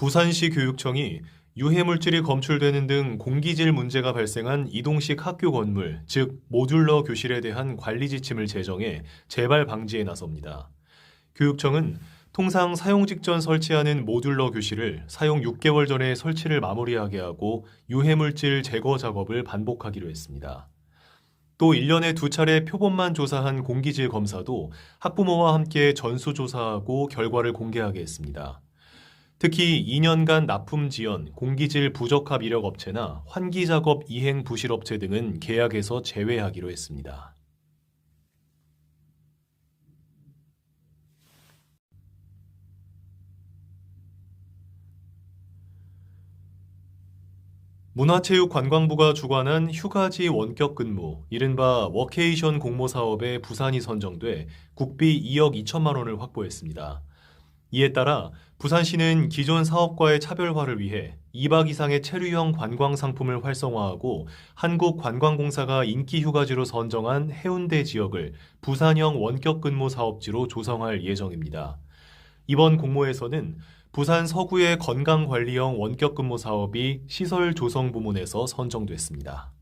부산시 교육청이 유해물질이 검출되는 등 공기질 문제가 발생한 이동식 학교 건물, 즉 모듈러 교실에 대한 관리 지침을 제정해 재발 방지에 나섭니다. 교육청은 통상 사용 직전 설치하는 모듈러 교실을 사용 6개월 전에 설치를 마무리하게 하고 유해물질 제거 작업을 반복하기로 했습니다. 또 1년에 두 차례 표본만 조사한 공기질 검사도 학부모와 함께 전수조사하고 결과를 공개하게 했습니다. 특히 2년간 납품 지연, 공기질 부적합 이력 업체나 환기 작업 이행 부실 업체 등은 계약에서 제외하기로 했습니다. 문화체육관광부가 주관한 휴가지 원격 근무, 이른바 워케이션 공모 사업에 부산이 선정돼 국비 2억 2천만 원을 확보했습니다. 이에 따라 부산시는 기존 사업과의 차별화를 위해 2박 이상의 체류형 관광 상품을 활성화하고 한국관광공사가 인기 휴가지로 선정한 해운대 지역을 부산형 원격 근무 사업지로 조성할 예정입니다. 이번 공모에서는 부산 서구의 건강관리형 원격 근무 사업이 시설 조성 부문에서 선정됐습니다.